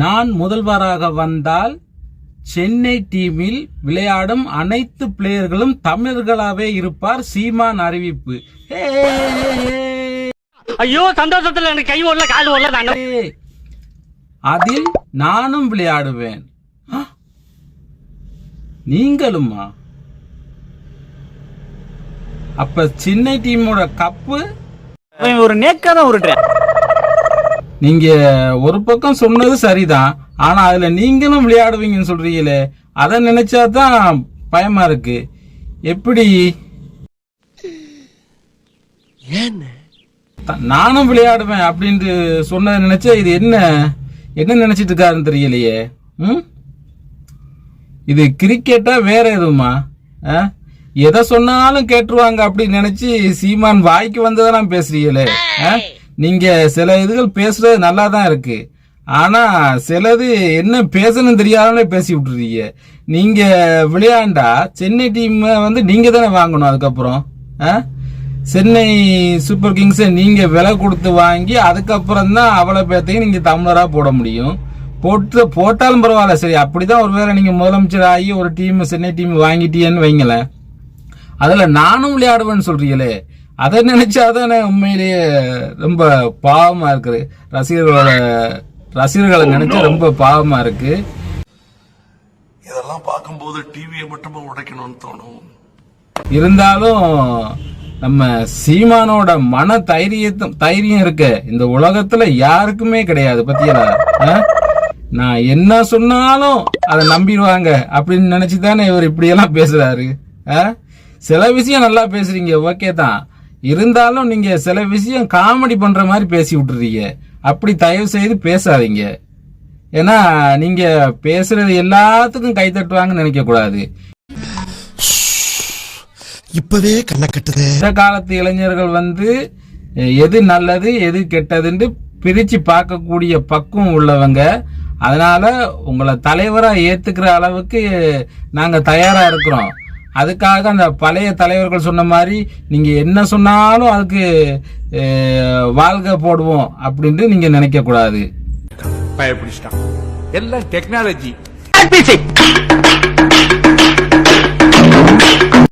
நான் முதல்வராக வந்தால் சென்னை டீமில் விளையாடும் அனைத்து பிளேயர்களும் தமிழர்களாவே இருப்பார் சீமான் அறிவிப்பு. ஐயோ சந்தோஷத்துல எனக்கு கை ஓடல கால் ஓடல. அதில் நானும் விளையாடுவேன்? நீங்களுமா அப்ப சென்னை டீமோட கப்பு ஒரு நேக்காக தான் உருட்டுறேன் நீங்க ஒரு பக்கம் சொன்னது சரிதான். ஆனா அதுல நீங்களும் விளையாடுவீங்கன்னு சொல்றீங்களே அதை நினைச்சா தான் பயமா இருக்கு. எப்படி? நானும் விளையாடுவேன் அப்படின்ட்டு சொன்னதை நினைச்சா இது என்ன? என்ன நினைச்சிட்டு இருக்காருன்னு தெரியலையே. ம்? இது கிரிக்கெட்டா வேற எதுவுமா? ஆ? எதை சொன்னாலும் கேட்டுருவாங்க அப்படின்னு நினைச்சு சீமான் வாய்க்கு வந்ததெல்லாம் பேசுறீங்களே. ஆ? நீங்கள் சில இதுகள் பேசுறது நல்லா தான் இருக்குது ஆனால் சிலது என்ன பேசணும் தெரியாதனே பேசி விட்டுறீங்க. நீங்கள் விளையாண்டா சென்னை டீமை வந்து நீங்கள் தானே வாங்கணும் அதுக்கப்புறம் ஆ? சென்னை சூப்பர் கிங்ஸை நீங்கள் விலை கொடுத்து வாங்கி அதுக்கப்புறம் தான் அவ்வளோ பேர்த்தையும் நீங்கள் தமிழராக போட முடியும். போட்டு போட்டாலும் பரவாயில்ல சரி அப்படி தான் ஒரு வேளை நீங்கள் முதலமைச்சர் ஆகி ஒரு டீம் சென்னை டீம் வாங்கிட்டீங்கன்னு வைங்களேன். அதில் நானும் விளையாடுவேன்னு சொல்கிறீங்களே அதை நினைச்சாதானே உண்மையிலேயே ரொம்ப பாவமா இருக்குது. ரசிகர்களோட ரசிகர்களை நினைச்சா ரொம்ப பாவமா இருக்கு. இதெல்லாம் பார்க்கும்போது டிவியை மட்டுமா உடைக்கணும்னு தோணும். இருந்தாலும் நம்ம சீமானோட மன தைரியத்தை தைரியம் இருக்க. இந்த உலகத்துல யாருக்குமே கிடையாது பத்தியலா நான் என்ன சொன்னாலும் அதை நம்பிடுவாங்க அப்படின்னு நினைச்சு தானே இவர் இப்படியெல்லாம் பேசுறாரு? சில விஷயம் நல்லா பேசுறீங்க ஓகே தான். இருந்தாலும் நீங்க சில விஷயம் காமெடி பண்ற மாதிரி பேசி விட்டுறீங்க. அப்படி தயவு செய்து பேசாதீங்க. ஏன்னா நீங்க பேசுறது எல்லாத்துக்கும் கை தட்டுவாங்கன்னு நினைக்க கூடாது இப்பவே கண்ணை கட்டுதே. இந்த காலத்து இளைஞர்கள் வந்து எது நல்லது எது கெட்டதுன்னு பிரிச்சு பார்க்கக்கூடிய பக்குவம் உள்ளவங்க. அதனால உங்களை தலைவரா ஏத்துக்கிற அளவுக்கு நாங்க தயாரா இருக்கிறோம். அதுக்காக அந்த பழைய தலைவர்கள் சொன்ன மாதிரி நீங்க என்ன சொன்னாலும் அதுக்கு வாழ்க போடுவோம் அப்படின்ட்டு நீங்க நினைக்க கூடாது பயப்பிடிச்சிட்டான் எல்லாம் டெக்னாலஜி